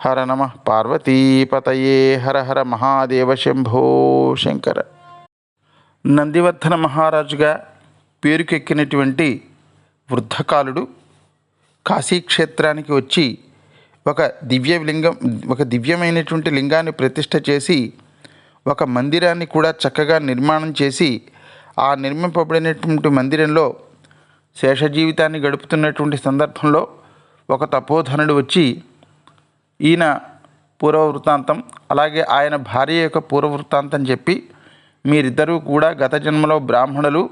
హర నమ పార్వతీపతయే హర హర మహాదేవ శంభో శంకర. నందివర్ధన మహారాజుగా పేరుకెక్కినటువంటి వృద్ధకాలుడు కాశీక్షేత్రానికి వచ్చి ఒక దివ్య లింగం ఒక దివ్యమైనటువంటి లింగాన్ని ప్రతిష్ట చేసి ఒక మందిరాన్ని కూడా చక్కగా నిర్మాణం చేసి ఆ నిర్మింపబడినటువంటి మందిరంలో శేష జీవితాన్ని గడుపుతున్నటువంటి సందర్భంలో ఒక తపోధనుడు వచ్చి ఈయన పూర్వ వృత్తాంతం అలాగే ఆయన భార్య యొక్క పూర్వ వృత్తాంతం చెప్పి మీరిద్దరూ కూడా గత జన్మలో బ్రాహ్మణులు.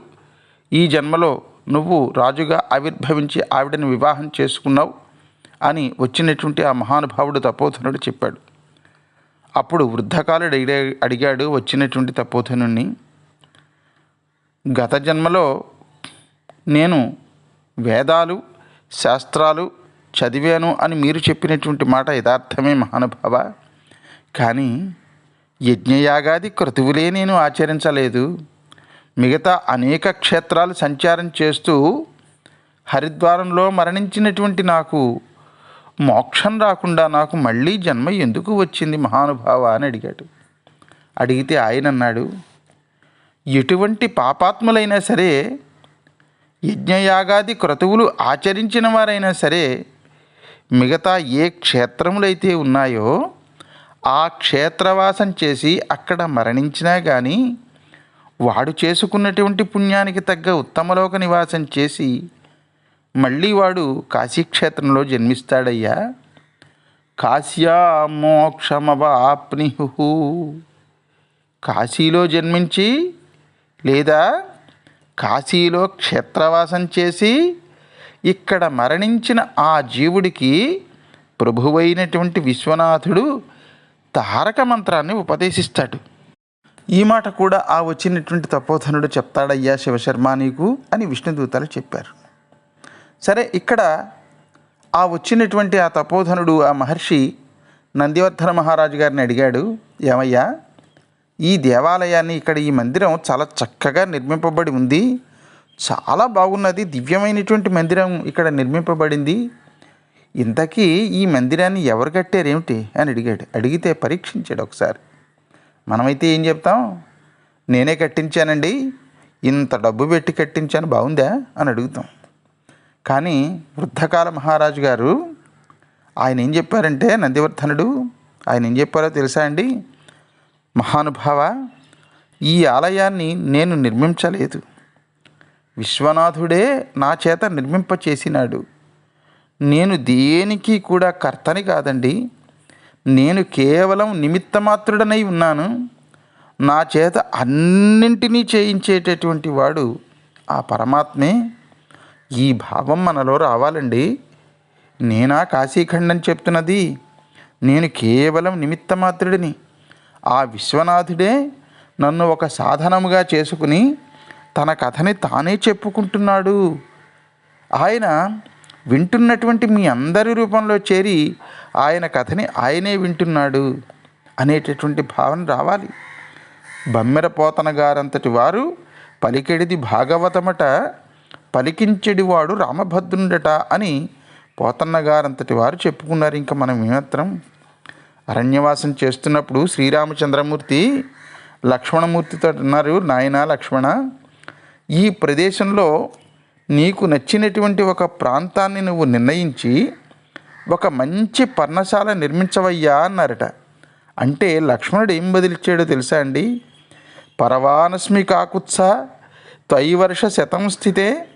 ఈ జన్మలో నువ్వు రాజుగా ఆవిర్భవించి ఆవిడని వివాహం చేసుకున్నావు అని వచ్చినటువంటి ఆ మహానుభావుడు తపోధనుడు చెప్పాడు. అప్పుడు వృద్ధకాలుడు అడిగాడు వచ్చినటువంటి తపోధనుణ్ణి గత జన్మలో నేను వేదాలు శాస్త్రాలు చదివాను అని మీరు చెప్పినటువంటి మాట యథార్థమే మహానుభావ. కానీ యజ్ఞయాగాది క్రతువులే నేను ఆచరించలేదు. మిగతా అనేక క్షేత్రాలు సంచారం చేస్తూ హరిద్వారంలో మరణించినటువంటి నాకు మోక్షం రాకుండా నాకు మళ్ళీ జన్మ ఎందుకు వచ్చింది మహానుభావ అని అడిగాడు. అడిగితే ఆయన అన్నాడు ఎటువంటి పాపాత్ములైనా సరే యజ్ఞయాగాది క్రతువులు ఆచరించిన వారైనా సరే మిగతా ఏ క్షేత్రములైతే ఉన్నాయో ఆ క్షేత్రవాసం చేసి అక్కడ మరణించినా కానీ వాడు చేసుకున్నటువంటి పుణ్యానికి తగ్గ ఉత్తమలోక నివాసం చేసి మళ్ళీ వాడు కాశీక్షేత్రంలో జన్మిస్తాడయ్యా. కాశ్యా మోక్షమవాప్నిహు. కాశీలో జన్మించి లేదా కాశీలో క్షేత్రవాసం చేసి ఇక్కడ మరణించిన ఆ జీవుడికి ప్రభువైనటువంటి విశ్వనాథుడు తారక మంత్రాన్ని ఉపదేశిస్తాడు. ఈ మాట కూడా ఆ వచ్చినటువంటి తపోధనుడు చెప్తాడయ్యా శివశర్మ నీకు అని విష్ణుదూతలు చెప్పారు. సరే ఇక్కడ ఆ వచ్చినటువంటి ఆ తపోధనుడు ఆ మహర్షి నందివర్ధన మహారాజు గారిని అడిగాడు ఏమయ్యా ఈ దేవాలయాన్ని ఇక్కడ ఈ మందిరం చాలా చక్కగా నిర్మింపబడి ఉంది. చాలా బాగున్నది. దివ్యమైనటువంటి మందిరం ఇక్కడ నిర్మింపబడింది. ఇంతకీ ఈ మందిరాన్ని ఎవరు కట్టారేమిటి అని అడిగాడు. అడిగితే పరీక్షించాడు ఒకసారి. మనమైతే ఏం చెప్తాం? నేనే కట్టించానండి. ఇంత డబ్బు పెట్టి కట్టించాను బాగుందా అని అడుగుతాం. కానీ వృద్ధకాల మహారాజు గారు ఆయన ఏం చెప్పారంటే నందివర్ధనుడు ఆయన ఏం చెప్పారో తెలుసా అండి? మహానుభావ ఈ ఆలయాన్ని నేను నిర్మించలేదు. విశ్వనాథుడే నా చేత నిర్మింప చేసినాడు నేను దేనికి కూడా కర్తని కాదండి. నేను కేవలం నిమిత్తమాత్రుడనై ఉన్నాను. నా చేత అన్నింటినీ చేయించేటటువంటి వాడు ఆ పరమాత్మే. ఈ భావం మనలో రావాలండి. నేనా కాశీఖండం చెప్తున్నది. నేను కేవలం నిమిత్తమాత్రుడిని. ఆ విశ్వనాథుడే నన్ను ఒక సాధనముగా చేసుకుని తన కథని తానే చెప్పుకుంటున్నాడు. ఆయన వింటున్నటువంటి మీ అందరి రూపంలో చేరి ఆయన కథని ఆయనే వింటున్నాడు అనేటటువంటి భావన రావాలి. బమ్మెరపోతన గారంతటి వారు పలికెడిది భాగవతమట పలికించెడివాడు రామభద్రుండట అని పోతన్న గారంతటి వారు చెప్పుకున్నారు. ఇంకా మనం ఏమాత్రం అరణ్యవాసం చేస్తున్నప్పుడు శ్రీరామచంద్రమూర్తి లక్ష్మణమూర్తితో అన్నారు నాయన లక్ష్మణ ఈ ప్రదేశంలో నీకు నచ్చినటువంటి ఒక ప్రాంతాన్ని నువ్వు నిర్ణయించి ఒక మంచి పర్ణశాల నిర్మించవయ్యా అన్నారట. అంటే లక్ష్మణుడు ఏం బదిలిచ్చాడో తెలుసా అండి? పరవానస్మి కాకుత్స త్వైవర్ష శతం స్థితే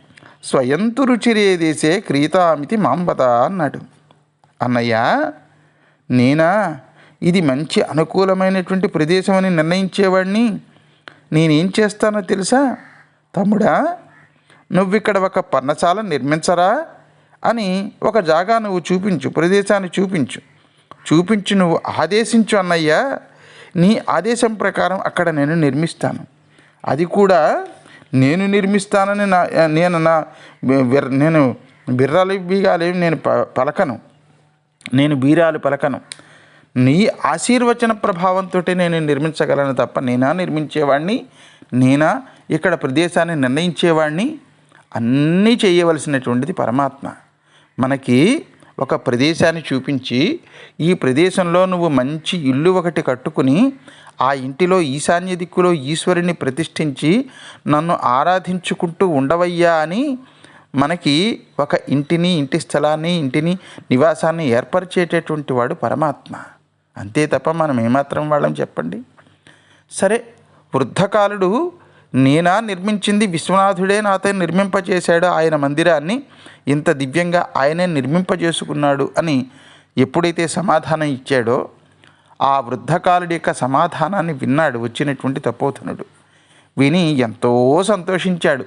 స్వయంతు రుచిరే దేశే క్రీతామితి మాంబత అన్నాడు. అన్నయ్య నేనా? ఇది మంచి అనుకూలమైనటువంటి ప్రదేశం అని నిర్ణయించేవాడిని నేనేం చేస్తానో తెలుసా? తమ్ముడా నువ్విక్కడ ఒక పర్ణశాల నిర్మించరా? అని ఒక జాగా నువ్వు చూపించు ప్రదేశాన్ని చూపించు. చూపించి నువ్వు ఆదేశించు అన్నయ్య నీ ఆదేశం ప్రకారం అక్కడ నేను నిర్మిస్తాను. అది కూడా నేను నిర్మిస్తానని నా నేను నా నేను బిర్రాలు బీగాలేమి నేను ప- పలకను. నేను బీరాలు పలకను. నీ ఆశీర్వచన ప్రభావంతో నేను నిర్మించగలను తప్ప నేనా నిర్మించేవాడిని నేనా? ఇక్కడ ప్రదేశాన్ని నిర్ణయించేవాడిని అన్నీ చేయవలసినటువంటిది పరమాత్మ. మనకి ఒక ప్రదేశాన్ని చూపించి ఈ ప్రదేశంలో నువ్వు మంచి ఇల్లు ఒకటి కట్టుకుని ఆ ఇంటిలో ఈశాన్య దిక్కులో ఈశ్వరుని ప్రతిష్ఠించి నన్ను ఆరాధించుకుంటూ ఉండవయ్యా అని మనకి ఒక ఇంటిని ఇంటి స్థలాన్ని ఇంటిని నివాసాన్ని ఏర్పరిచేటటువంటి వాడు పరమాత్మ. అంతే తప్ప మనం ఏమాత్రం వాళ్ళం చెప్పండి. సరే వృద్ధకాలుడు నేనా నిర్మించింది విశ్వనాథుడే నాతో నిర్మింపచేశాడు ఆయన మందిరాన్ని. ఇంత దివ్యంగా ఆయనే నిర్మింపజేసుకున్నాడు అని ఎప్పుడైతే సమాధానం ఇచ్చాడో ఆ వృద్ధకాలుడి యొక్క సమాధానాన్ని విన్నాడు వచ్చినటువంటి తపోధనుడు. విని ఎంతో సంతోషించాడు.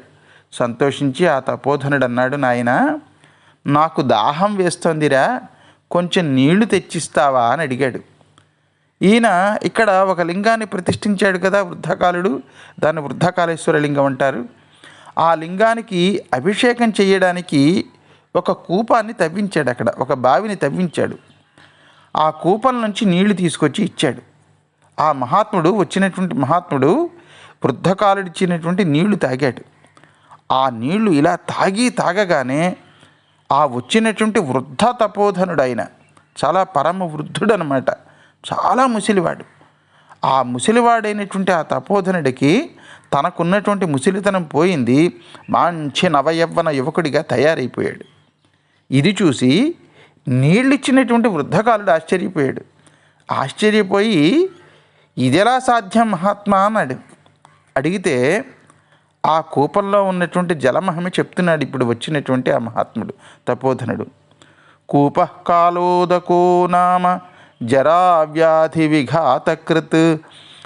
సంతోషించి ఆ తపోధనుడు అన్నాడు నాయన నాకు దాహం వేస్తోందిరా కొంచెం నీళ్ళు తెచ్చిస్తావా? అని అడిగాడు. ఈయన ఇక్కడ ఒక లింగాన్ని ప్రతిష్ఠించాడు కదా వృద్ధకాలుడు. దాన్ని వృద్ధకాళేశ్వర లింగం అంటారు. ఆ లింగానికి అభిషేకం చేయడానికి ఒక కూపాన్ని తవ్వించాడు అక్కడ ఒక బావిని తవ్వించాడు. ఆ కూపం నుంచి నీళ్ళు తీసుకొచ్చి ఇచ్చాడు. ఆ మహాత్ముడు వచ్చినటువంటి మహాత్ముడు వృద్ధకాలుడిచ్చినటువంటి నీళ్ళు తాగాడు. ఆ నీళ్ళు ఇలా తాగి తాగగానే ఆ వచ్చినటువంటి వృద్ధ తపోధనుడు ఆయన చాలా పరమ వృద్ధుడనమాట. చాలా ముసిలివాడు. ఆ ముసిలివాడైనటువంటి ఆ తపోధనుడికి తనకున్నటువంటి ముసిలితనం పోయింది. మంచి నవయవ్వన యువకుడిగా తయారైపోయాడు. ఇది చూసి నీళ్ళిచ్చినటువంటి వృద్ధకాలుడు ఆశ్చర్యపోయాడు. ఆశ్చర్యపోయి ఇదెలా సాధ్యం మహాత్మా? అన్నాడు అడిగితే ఆ కూపంలో ఉన్నటువంటి జలమహమి చెప్తున్నాడు ఇప్పుడు వచ్చినటువంటి ఆ మహాత్ముడు తపోధనుడు. కూపకాలోదకో నామ జరా విఘాతకృత్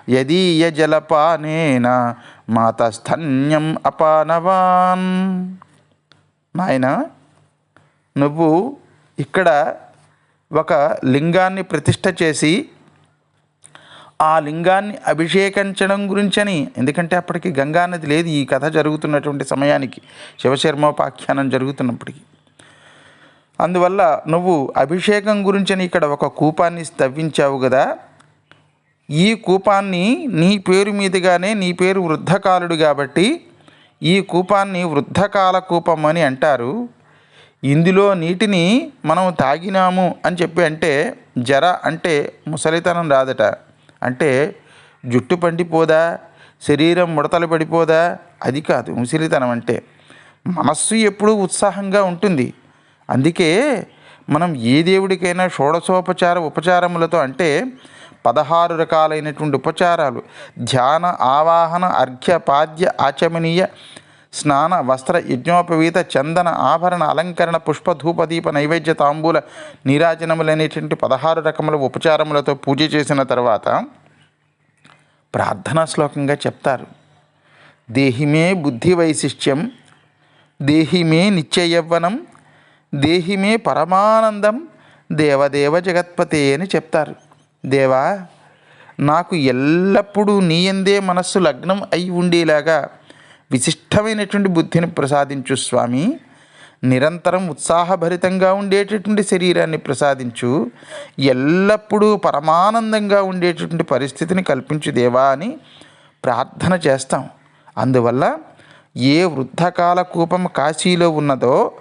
యదీయ జలపానేన మాతస్థన్యం అపానవాన్. నాయన నువ్వు ఇక్కడ ఒక లింగాన్ని ప్రతిష్ట చేసి ఆ లింగాన్ని అభిషేకించడం గురించని ఎందుకంటే అప్పటికి గంగా నది లేదు ఈ కథ జరుగుతున్నటువంటి సమయానికి శివశర్మోపాఖ్యానం జరుగుతున్నప్పటికీ. అందువల్ల నువ్వు అభిషేకం గురించని ఇక్కడ ఒక కూపాన్ని తవ్వించావు కదా ఈ కూపాన్ని నీ పేరు మీదుగానే నీ పేరు వృద్ధకాలుడు కాబట్టి ఈ కూపాన్ని వృద్ధకాల కూపం అని అంటారు. ఇందులో నీటిని మనం తాగినాము అని చెప్పి అంటే జర అంటే ముసలితనం రాదట. అంటే జుట్టు పండిపోదా శరీరం ముడతలు పడిపోదా? అది కాదు ముసలితనం అంటే మనస్సు ఎప్పుడూ ఉత్సాహంగా ఉంటుంది. అందుకే మనం ఏ దేవుడికైనా షోడశోపచార ఉపచారములతో అంటే పదహారు రకాలైనటువంటి ఉపచారాలు. ధ్యాన ఆవాహన అర్ఘ్య పాద్య ఆచమనీయ స్నాన వస్త్ర యజ్ఞోపవీత చందన ఆభరణ అలంకరణ పుష్ప ధూపదీప నైవేద్య తాంబూల నీరాజనములనేటువంటి పదహారు రకముల ఉపచారములతో పూజ చేసిన తర్వాత ప్రార్థనా శ్లోకంగా చెప్తారు. దేహిమే బుద్ధి వైశిష్ట్యం దేహిమే నిత్యయవ్వనం దేహిమే పరమానందం దేవదేవ జగత్పతే అని చెప్తారు. దేవా నాకు ఎల్లప్పుడూ నీయందే మనస్సు లగ్నం అయి ఉండేలాగా విశిష్టమైనటువంటి బుద్ధిని ప్రసాదించు స్వామి. నిరంతరం ఉత్సాహభరితంగా ఉండేటటువంటి శరీరాన్ని ప్రసాదించు. ఎల్లప్పుడూ పరమానందంగా ఉండేటటువంటి పరిస్థితిని కల్పించు దేవా అని ప్రార్థన చేస్తాం. అందువల్ల ఏ వృద్ధకాల కూపం కాశీలో ఉన్నదో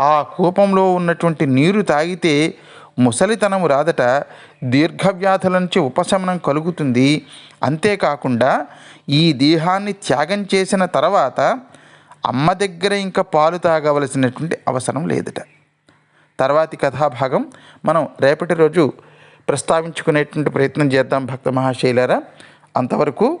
ఆ కూపంలో ఉన్నటువంటి నీరు తాగితే ముసలితనము రాదట దీర్ఘవ్యాధుల నుంచి ఉపశమనం కలుగుతుంది. అంతేకాకుండా ఈ దేహాన్ని త్యాగం చేసిన తర్వాత అమ్మ దగ్గర ఇంకా పాలు తాగవలసినటువంటి అవసరం లేదట. తర్వాతి కథాభాగం మనం రేపటి రోజు ప్రస్తావించుకునేటువంటి ప్రయత్నం చేద్దాం భక్త మహాశైలరా. అంతవరకు